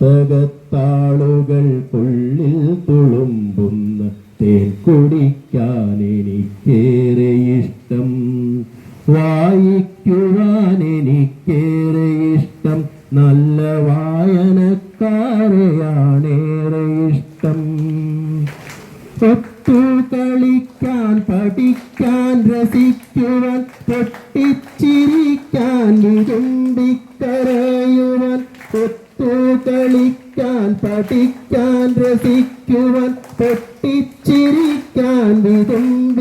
പുസ്തകത്താളുകൾക്കുള്ളിൽ തുളുമ്പുന്ന തേൻ കുടിക്കാൻ എനിക്കേറെ ഇഷ്ടം. വായിക്കുവാൻ എനിക്കേറെ ഇഷ്ടം. നല്ല വായനക്കാരെയാണേറെ ഇഷ്ടം. ഒത്തു കളിക്കാൻ പഠിക്കാൻ രസിക്കുവാൻ പൊട്ടിച്ചിരിക്കാൻ വിരുമ്പിക്കരയുവാൻ ഒത്തു കളിക്കാൻ പഠിക്കാൻ രസിക്കുവാൻ പൊട്ടിച്ചിരിക്കാൻ വിതുമ്പിക്കരയുവാൻ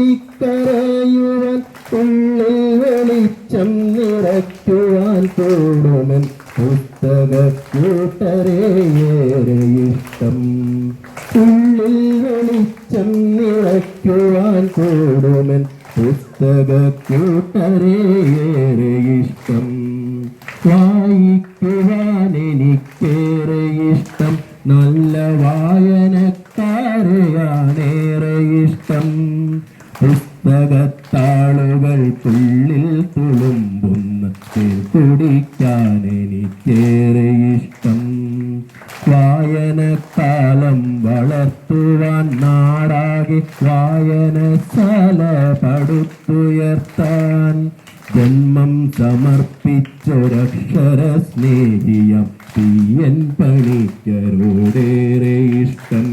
ഉള്ളിൽ വെളിച്ചം നിറയ്ക്കുവാൻ തോടുമൻ പുസ്തക കൂട്ടരേയേറെ ഇഷ്ടം ഉള്ളിൽ വെളിച്ചം നിറയ്ക്കുവാൻ തോടുമൻ പുസ്തക കൂട്ടരേയേറെ ഇഷ്ടം വായിക്കുവാൻ എനിക്കേറെ ഇഷ്ടം. നല്ല വായനക്കാരെയാണേറെ പുസ്തകത്താളുകൾക്കുള്ളിൽ തുളുമ്പുന്ന. തേൻ കുടിക്കാൻ എനിക്കേറെ ഇഷ്ടം. വായനക്കാലം വളർത്തുവാൻ നാടാകെ വായനശാല പടുത്തുയർത്താൻ ജന്മം സമർപ്പിച്ചൊരക്ഷര സ്നേഹിയം തീയൻ പണിക്കരോടേറെ ഇഷ്ടം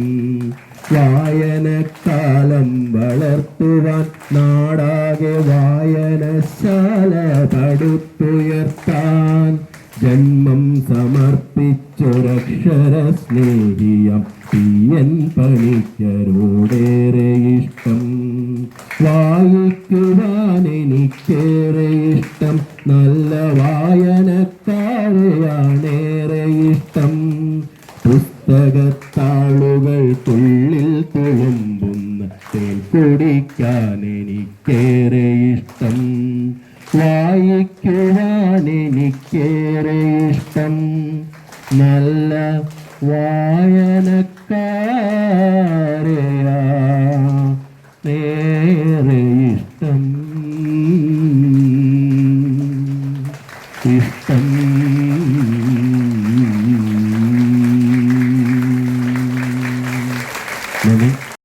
വായനക്കാലം വളർത്തുവാൻ നാടാകെ വായനശാല പടുത്തുയർത്താൻ ജന്മം സമർപ്പിച്ചൊരക്ഷര സ്നേഹിയം തീയൻ പണിക്കരോടേറെ ഇഷ്ടം. വായിക്കുവാൻ എനിക്കേറെ ഇഷ്ടം. നല്ല വായനക്കാരെയാണേറെ ഇഷ്ടം. പുസ്തകത്താളുകൾക്കുള്ളിൽ തുളുമ്പുന്ന. തേൻ കുടിക്കാൻ എനിക്കേറെ ഇഷ്ടം. വായിക്കുവാൻ എനിക്കേറെ ഇഷ്ടം. നല്ല വായനക്കാരെയാ ഇഷ്ടം. ഇഷ്ടം